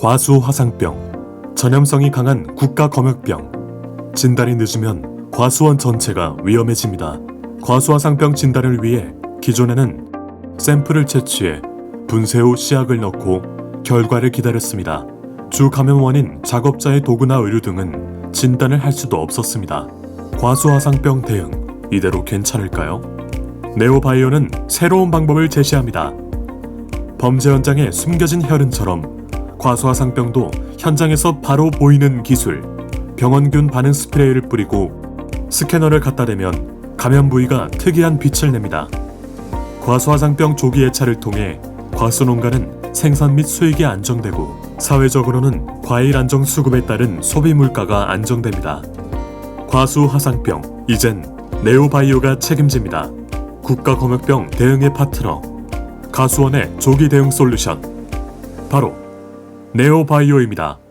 과수 화상병, 전염성이 강한 국가 검역병. 진단이 늦으면 과수원 전체가 위험해집니다. 과수화상병 진단을 위해 기존에는 샘플을 채취해 분쇄 후 시약을 넣고 결과를 기다렸습니다. 주 감염 원인 작업자의 도구나 의류 등은 진단을 할 수도 없었습니다. 과수화상병 대응 이대로 괜찮을까요? 네오바이오는 새로운 방법을 제시합니다. 범죄 현장에 숨겨진 혈흔처럼 과수화상병도 현장에서 바로 보이는 기술. 병원균 반응 스프레이를 뿌리고 스캐너를 갖다 대면 감염 부위가 특이한 빛을 냅니다. 과수화상병 조기 예찰을 통해 과수 농가는 생산 및 수익이 안정되고 사회적으로는 과일 안정 수급에 따른 소비 물가가 안정됩니다. 과수화상병 이젠 네오바이오가 책임집니다. 국가검역병 대응의 파트너 가수원의 조기 대응 솔루션 바로 네오바이오입니다.